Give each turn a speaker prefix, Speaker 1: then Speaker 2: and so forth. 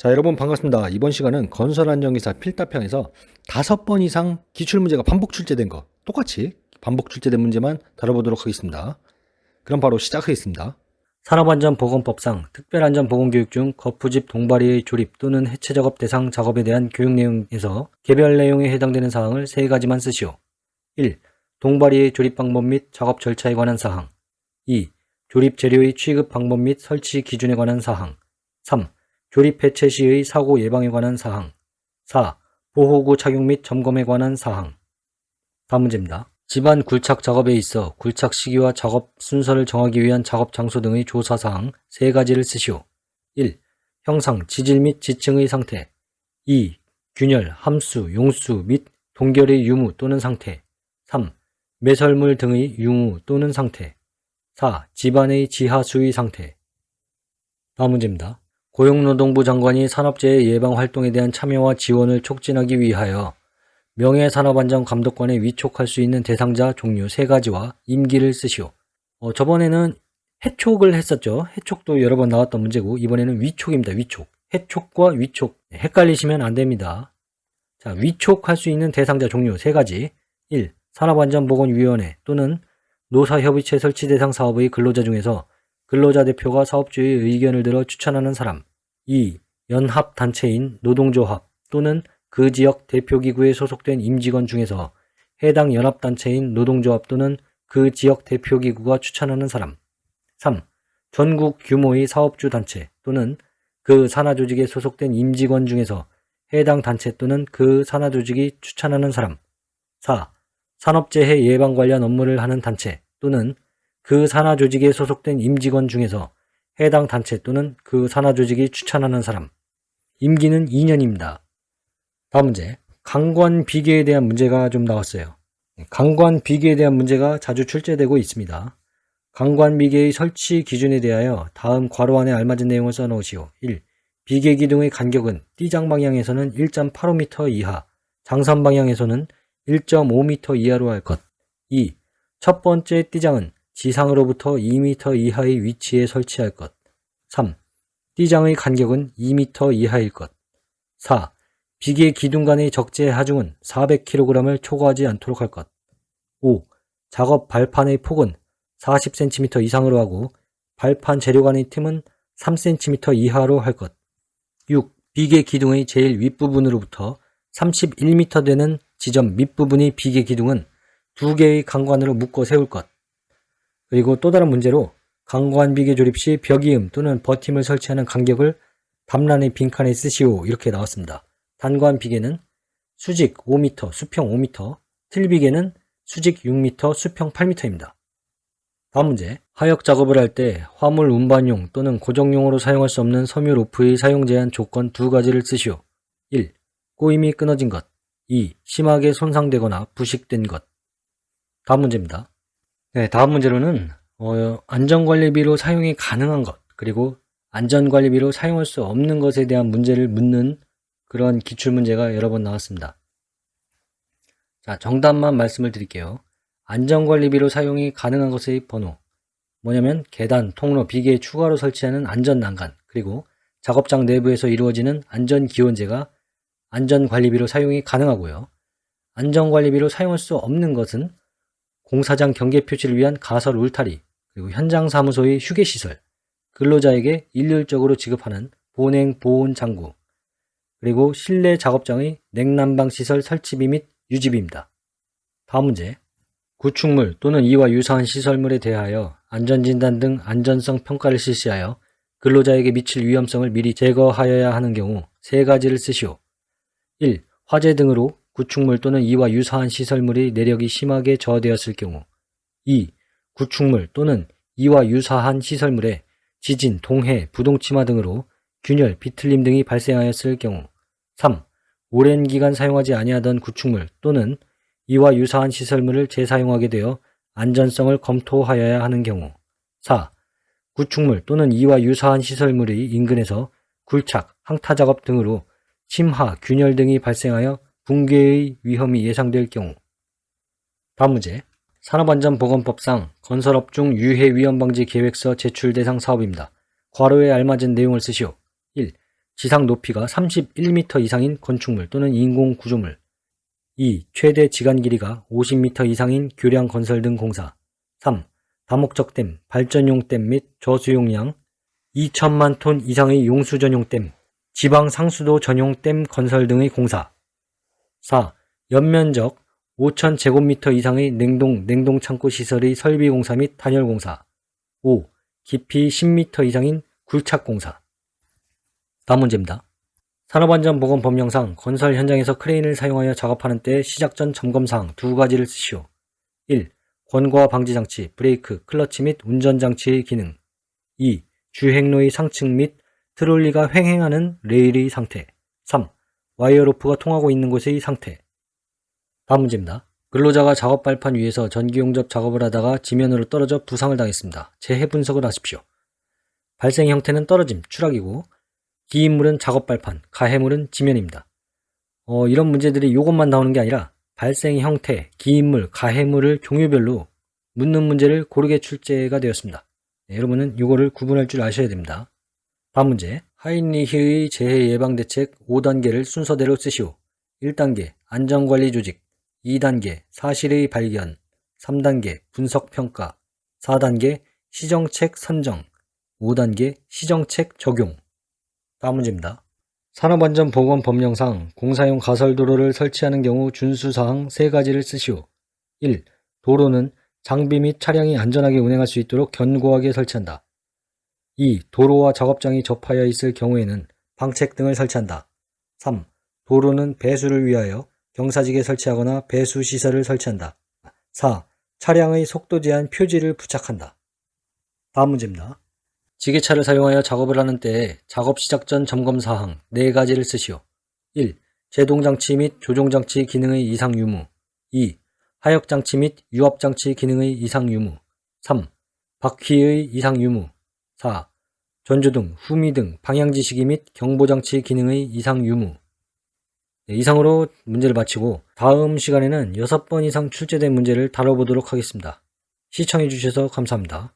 Speaker 1: 자, 여러분 반갑습니다. 이번 시간은 건설안전기사 필답형에서 다섯 번 이상 기출 문제가 반복 출제된 거 똑같이 반복 출제된 문제만 다뤄보도록 하겠습니다. 그럼 바로 시작하겠습니다. 산업안전보건법상 특별안전보건교육 중 거푸집 동바리의 조립 또는 해체 작업 대상 작업에 대한 교육 내용에서 개별 내용에 해당되는 사항을 세 가지만 쓰시오. 1. 동바리의 조립 방법 및 작업 절차에 관한 사항 2. 조립 재료의 취급 방법 및 설치 기준에 관한 사항 3. 조립 해체 시의 사고 예방에 관한 사항 4. 보호구 착용 및 점검에 관한 사항 다음 문제입니다. 집안 굴착 작업에 있어 굴착 시기와 작업 순서를 정하기 위한 작업 장소 등의 조사 사항 세 가지를 쓰시오. 1. 형상, 지질 및 지층의 상태 2. 균열, 함수, 용수 및 동결의 유무 또는 상태 3. 매설물 등의 유무 또는 상태 4. 집안의 지하 수위 상태 다음 문제입니다. 고용노동부 장관이 산업재해 예방 활동에 대한 참여와 지원을 촉진하기 위하여 명예산업안전감독관에 위촉할 수 있는 대상자 종류 세 가지와 임기를 쓰시오. 어, 저번에는 해촉을 했었죠. 해촉도 여러 번 나왔던 문제고 이번에는 위촉입니다. 위촉. 해촉과 위촉 헷갈리시면 안 됩니다. 자, 위촉할 수 있는 대상자 종류 세 가지. 1. 산업안전보건위원회 또는 노사협의체 설치 대상 사업의 근로자 중에서 근로자 대표가 사업주의 의견을 들어 추천하는 사람. 2. 연합단체인 노동조합 또는 그 지역 대표기구에 소속된 임직원 중에서 해당 연합단체인 노동조합 또는 그 지역 대표기구가 추천하는 사람. 3. 전국 규모의 사업주 단체 또는 그 산하조직에 소속된 임직원 중에서 해당 단체 또는 그 산하조직이 추천하는 사람. 4. 산업재해 예방 관련 업무를 하는 단체 또는 그 산하조직에 소속된 임직원 중에서 해당 단체 또는 그 산하조직이 추천하는 사람. 임기는 2년입니다. 다음 문제. 강관 비계에 대한 문제가 좀 나왔어요. 강관 비계에 대한 문제가 자주 출제되고 있습니다. 강관 비계의 설치 기준에 대하여 다음 괄호 안에 알맞은 내용을 써놓으시오. 1. 비계 기둥의 간격은 띠장 방향에서는 1.85m 이하, 장선 방향에서는 1.5m 이하로 할 것. 2. 첫 번째 띠장은 지상으로부터 2m 이하의 위치에 설치할 것. 3. 띠장의 간격은 2m 이하일 것. 4. 비계 기둥 간의 적재 하중은 400kg을 초과하지 않도록 할 것. 5. 작업 발판의 폭은 40cm 이상으로 하고 발판 재료 간의 틈은 3cm 이하로 할 것. 6. 비계 기둥의 제일 윗부분으로부터 31m 되는 지점 밑부분의 비계 기둥은 두 개의 강관으로 묶어 세울 것. 그리고 또 다른 문제로 강관 비계 조립 시 벽이음 또는 버팀을 설치하는 간격을 담란의 빈칸에 쓰시오 이렇게 나왔습니다. 단관 비계는 수직 5m, 수평 5m, 틀 비계는 수직 6m, 수평 8m입니다. 다음 문제. 하역 작업을 할 때 화물 운반용 또는 고정용으로 사용할 수 없는 섬유 로프의 사용 제한 조건 두 가지를 쓰시오. 1. 꼬임이 끊어진 것. 2. 심하게 손상되거나 부식된 것. 다음 문제입니다. 네, 다음 문제로는 어, 안전관리비로 사용이 가능한 것, 그리고 안전관리비로 사용할 수 없는 것에 대한 문제를 묻는 그런 기출문제가 여러 번 나왔습니다. 자, 정답만 말씀을 드릴게요. 안전관리비로 사용이 가능한 것의 번호. 뭐냐면 계단, 통로, 비계에 추가로 설치하는 안전난간, 그리고 작업장 내부에서 이루어지는 안전기원제가 안전관리비로 사용이 가능하고요. 안전관리비로 사용할 수 없는 것은 공사장 경계 표시를 위한 가설 울타리, 그리고 현장 사무소의 휴게 시설, 근로자에게 일률적으로 지급하는 보냉 보온 장구, 그리고 실내 작업장의 냉난방 시설 설치비 및 유지비입니다. 다음 문제. 구축물 또는 이와 유사한 시설물에 대하여 안전진단 등 안전성 평가를 실시하여 근로자에게 미칠 위험성을 미리 제거하여야 하는 경우 세 가지를 쓰시오. 1. 화재 등으로 구축물 또는 이와 유사한 시설물이 내력이 심하게 저하되었을 경우 2. 구축물 또는 이와 유사한 시설물에 지진, 동해, 부동치마 등으로 균열, 비틀림 등이 발생하였을 경우 3. 오랜 기간 사용하지 아니하던 구축물 또는 이와 유사한 시설물을 재사용하게 되어 안전성을 검토하여야 하는 경우 4. 구축물 또는 이와 유사한 시설물의 인근에서 굴착, 항타 작업 등으로 침하, 균열 등이 발생하여 붕괴의 위험이 예상될 경우 다음 문제 산업안전보건법상 건설업 중 유해 위험 방지 계획서 제출 대상 사업입니다. 괄호에 알맞은 내용을 쓰시오. 1. 지상 높이가 31m 이상인 건축물 또는 인공 구조물 2. 최대 지간 길이가 50m 이상인 교량 건설 등 공사 3. 다목적 댐, 발전용 댐 및 저수용량 2천만 톤 이상의 용수 전용 댐, 지방 상수도 전용 댐 건설 등의 공사 4. 연면적 5천 제곱미터 이상의 냉동, 냉동창고 시설의 설비 공사 및 단열 공사 5. 깊이 10m 이상인 굴착 공사 다음 문제입니다. 산업안전보건법령상 건설 현장에서 크레인을 사용하여 작업하는 때 시작 전 점검사항 두 가지를 쓰시오. 1. 권고와 방지장치, 브레이크, 클러치 및 운전장치의 기능 2. 주행로의 상층 및 트롤리가 횡행하는 레일의 상태 3. 와이어 로프가 통하고 있는 곳의 상태 다음 문제입니다. 근로자가 작업 발판 위에서 전기용접 작업을 하다가 지면으로 떨어져 부상을 당했습니다. 재해 분석을 하십시오. 발생 형태는 떨어짐, 추락이고 기인물은 작업 발판, 가해물은 지면입니다. 어, 이런 문제들이 이것만 나오는 게 아니라 발생 형태, 기인물, 가해물을 종류별로 묻는 문제를 고르게 출제가 되었습니다. 네, 여러분은 이거를 구분할 줄 아셔야 됩니다. 다음 문제. 하인리히의 재해 예방 대책 5단계를 순서대로 쓰시오. 1단계 안전관리 조직 2단계 사실의 발견 3단계 분석평가 4단계 시정책 선정 5단계 시정책 적용 다음 문제입니다. 산업안전보건법령상 공사용 가설도로를 설치하는 경우 준수사항 3가지를 쓰시오. 1. 도로는 장비 및 차량이 안전하게 운행할 수 있도록 견고하게 설치한다. 2. 도로와 작업장이 접하여 있을 경우에는 방책 등을 설치한다. 3. 도로는 배수를 위하여 경사지게 설치하거나 배수 시설을 설치한다. 4. 차량의 속도 제한 표지를 부착한다. 다음 문제입니다. 지게차를 사용하여 작업을 하는 때에 작업 시작 전 점검 사항 4가지를 쓰시오. 1. 제동장치 및 조종장치 기능의 이상 유무 2. 하역장치 및 유압장치 기능의 이상 유무 3. 바퀴의 이상 유무 4. 전조등, 후미 등 방향지시기 및 경보장치 기능의 이상 유무 네, 이상으로 문제를 마치고 다음 시간에는 6번 이상 출제된 문제를 다뤄보도록 하겠습니다. 시청해주셔서 감사합니다.